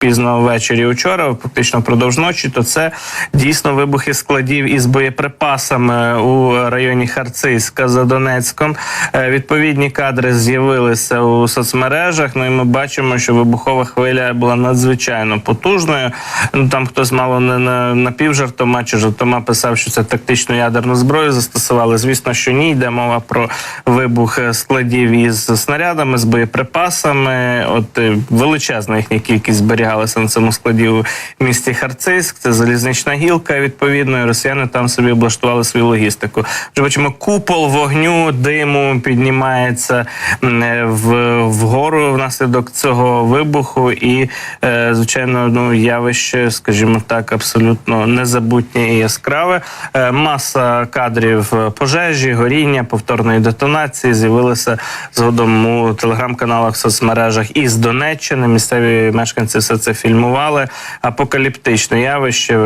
пізно ввечері учора, фактично впродовж ночі, то це дійсно вибухи складів із боєприпасами у районі Харцизька за Донецьком. Е, Відповідні кадри з'явилися у соцмережах. Ну і ми бачимо, що вибухова хвиля була надзвичайно потужною. Ну там хтось мало не на напівжартома чи жартома писав, що це тактичну ядерну зброю застосували. Звісно, що ні, йде мова про вибух складів із снарядами, з боєприпасами. От е, величезна їхня кількість зберігалася на цьому складі у місті Харцизьк. Це залізнична гілка. Відповідно, і росіяни там собі облаштували свою логістику. Вже бачимо, купол вогню, диму піднімається е, в вгору внаслідок цього вибуху, і е, звичайно, ну явище, скажімо так, абсолютно незабутнє і яскраве. Е, Маса кадрів пожежі, горіння, повторної детонації з'явилися згодом у телеграм-каналах, соцмережах із Донеччини. Місцеві мешканці все фільмували. Апокаліптичне явище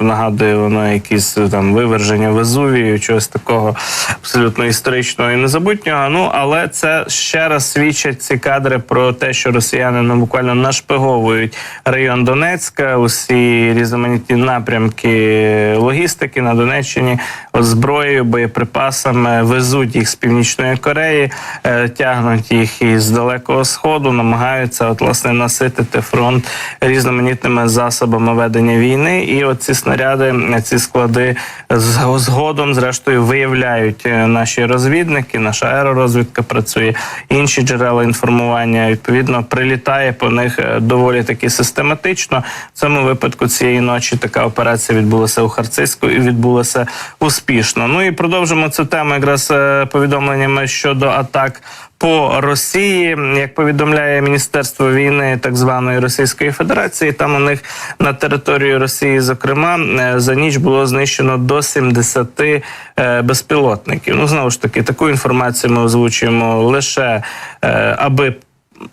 нагадує воно якісь е, там виверження Везувію, чогось такого абсолютно історичного і незабутнього. Ну але це ще раз свідчать ці кадри про те, що росіяни ну буквально нашпиговують район Донецька, усі різноманітні напрямки логістики на Донеччині зброєю, боєприпасами везуть їх з північної Кореї, е, тягнуть їх із далекого сходу, намагаються от власне наситити фронт різноманітними засобами ведення війни. І оці снаряди, ці склади згодом, зрештою, виявляють е, наші розвідники, наша аеророзвідка працює, інші джерела інформування. Відповідно, прилітає по них е, доволі таки систематично. В цьому випадку цієї ночі така операція відбулася у Харцизьку і відбулася успішно. Ну і продовжимо цю тему якраз е, повідомленнями щодо атак. По Росії, як повідомляє Міністерство війни так званої Російської Федерації, там у них на території Росії, зокрема, е, за ніч було знищено до 70 е, безпілотників. Ну знову ж таки, таку інформацію ми озвучуємо лише е, аби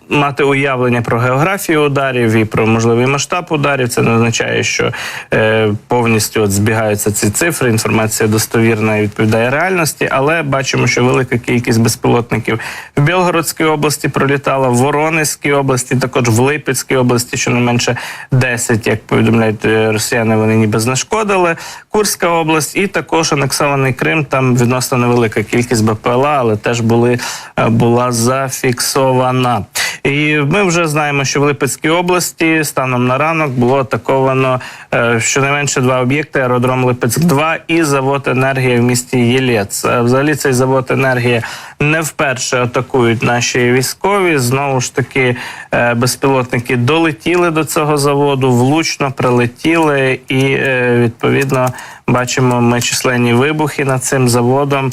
мати уявлення про географію ударів і про можливий масштаб ударів. Це не означає, що е, повністю от збігаються ці цифри. Інформація достовірна і відповідає реальності, але бачимо, що велика кількість безпілотників в Білгородській області пролітала, в Воронезькій області, також в Липецькій області, щонайменше 10, як повідомляють е, росіяни, вони ніби знешкодили. Курська область і також анексований Крим. Там відносно невелика кількість БПЛА, але теж були е, була зафіксована. І ми вже знаємо, що в Липецькій області станом на ранок було атаковано е, щонайменше два об'єкти: аеродром Липецьк 2 і завод енергії в місті Єлєц. Е, Взагалі цей завод енергії не вперше атакують наші військові. Знову ж таки, е, безпілотники долетіли до цього заводу, влучно прилетіли, і е, відповідно бачимо ми численні вибухи над цим заводом.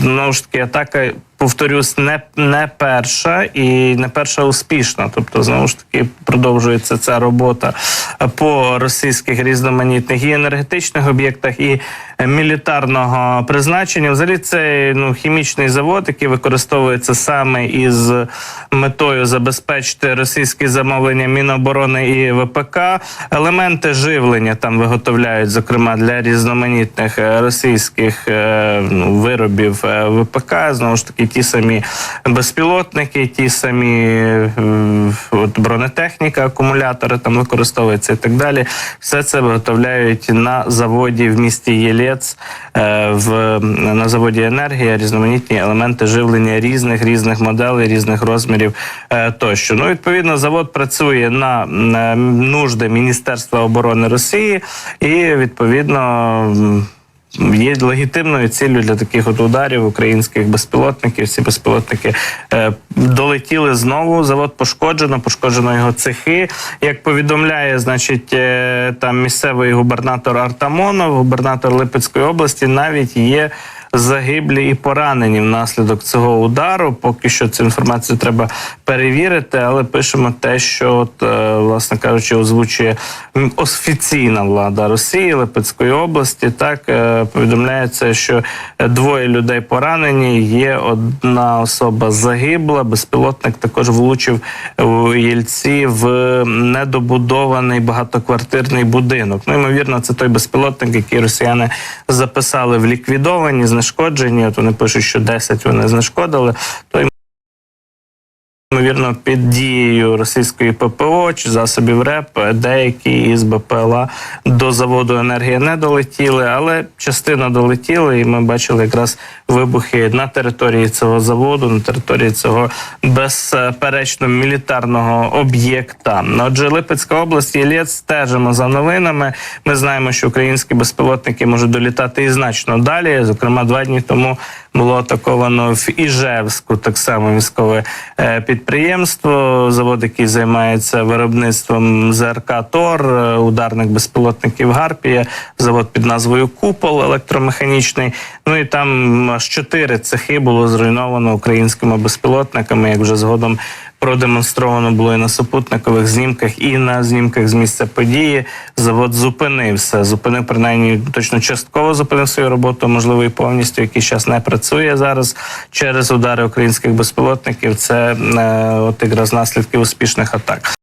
Знову ж таки, атака. Повторюсь, не, не перша і не перша успішна. Тобто, знову ж таки, продовжується ця робота по російських різноманітних і енергетичних об'єктах, і мілітарного призначення. Взагалі, це ну, хімічний завод, який використовується саме із метою забезпечити російські замовлення Міноборони і ВПК. Елементи живлення там виготовляють, зокрема для різноманітних е, російських е, ну, виробів е, ВПК. Знову ж таки, ті самі безпілотники, ті самі е, от бронетехніка, акумулятори там використовуються і так далі. Все це виготовляють на заводі в місті Єлєц, е, в на заводі енергія, різноманітні елементи живлення різних різних моделей, різних розмірів е, тощо. Ну, відповідно, завод працює на нужди Міністерства оборони Росії, і відповідно. Є легітимною ціллю для таких от ударів українських безпілотників. Ці безпілотники е, долетіли знову. Завод пошкоджено, пошкоджено його цехи. Як повідомляє, значить, е, там місцевий губернатор Артамонов, губернатор Липецької області, навіть є. Загиблі і поранені внаслідок цього удару. Поки що цю інформацію треба перевірити, але пишемо те, що от, е, власне кажучи, озвучує офіційна влада Росії Липецької області. Так е, повідомляється, що двоє людей поранені. Є одна особа загибла. Безпілотник також влучив у Єльці в недобудований багатоквартирний будинок. Ну ймовірно, це той безпілотник, який росіяни записали в ліквідовані, знешкоджені. От вони пишуть, що 10 вони знешкодили. То ймовірно, під дією російської ППО чи засобів РЕП деякі із БПЛА до заводу енергія не долетіли, але частина долетіли, і ми бачили якраз вибухи на території цього заводу, на території цього безперечно мілітарного об'єкта. Отже, Липецька область Єлєць стежимо за новинами. Ми знаємо, що українські безпілотники можуть долітати і значно далі. Зокрема, два дні тому було атаковано в Іжевську так само військове е, підприємство. Завод, який займається виробництвом ЗРК Тор, е, ударних безпілотників Гарпія, завод під назвою Купол електромеханічний. Ну і там аж чотири цехи було зруйновано українськими безпілотниками, як вже згодом продемонстровано було і на супутникових знімках, і на знімках з місця події. Завод зупинився. Зупинив принаймні точно частково зупинив свою роботу, можливо, і повністю якийсь час не працює зараз через удари українських безпілотників. Це е, от якраз наслідки успішних атак.